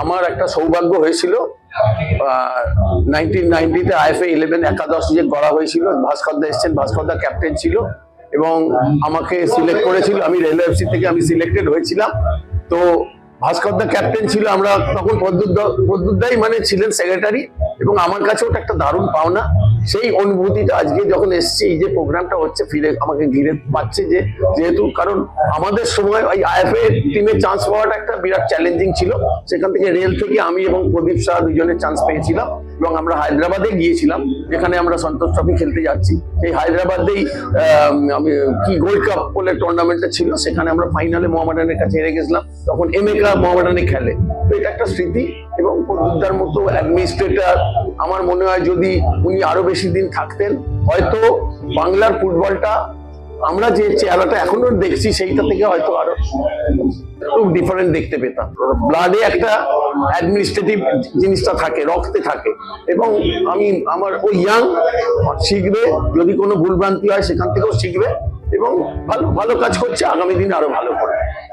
আমার একটা সৌভাগ্য হয়েছিল নাইনটিন নাইনটিতে আইএফএ ইলেভেন একাদশ যে করা হয়েছিল ভাস্করদা এসছেন ভাস্করদা ক্যাপ্টেন ছিল এবং আমাকে সিলেক্ট করেছিল, আমি রেলওয়ে এফসি থেকে আমি সিলেক্টেড হয়েছিলাম। তো ভাস্করদা ক্যাপ্টেন ছিল, আমরা তখন প্রদ্যুৎ প্রদ্যুৎদাই মানে ছিলেন সেক্রেটারি এবং আমার কাছে ওটা একটা দারুণ পাওনা। সেই অনুভূতিটা আজকে যখন এসছে যে প্রোগ্রামটা হচ্ছে, ফিরে আমাকে ঘিরে পাচ্ছে যে, যেহেতু কারণ আমাদের সময় ওই আইএফএ টিমে চান্স পাওয়াটা একটা বিরাট চ্যালেঞ্জিং ছিল। সেখান থেকে রেল থেকে আমি এবং প্রদীপ শাহ দুজনে চান্স পেয়েছিলাম এবং আমরা হায়দ্রাবাদে গিয়েছিলাম, যেখানে আমরা সন্তোষ ট্রফি খেলতে যাচ্ছি। সেই হায়দ্রাবাদেই, আমি কি গোল্ড কাপ বলে টুর্নামেন্টটা ছিল, সেখানে আমরা ফাইনালে মোহামেডানের কাছে হেরে গেছিলাম। তখন এমেকা মোহামেডানে খেলে। এটা একটা স্মৃতি এবং প্রদীপদার মতো অ্যাডমিনিস্ট্রেটর আমার মনে হয় যদি উনি আরও বেশি দিন থাকতেন, হয়তো বাংলার ফুটবলটা, আমরা যে চেহারাটা এখনও দেখছি সেইটা থেকে হয়তো আরও খুব ডিফারেন্ট দেখতে পেতাম। ব্লাডে একটা অ্যাডমিনিস্ট্রেটিভ জিনিসটা থাকে, রক্তে থাকে। এবং আমি, আমার ওই ইয়াং শিখবে, যদি কোনো ভুলভ্রান্তি হয় সেখান থেকেও শিখবে এবং ভালো ভালো কাজ করছে, আগামী দিনে আরও ভালো করবে।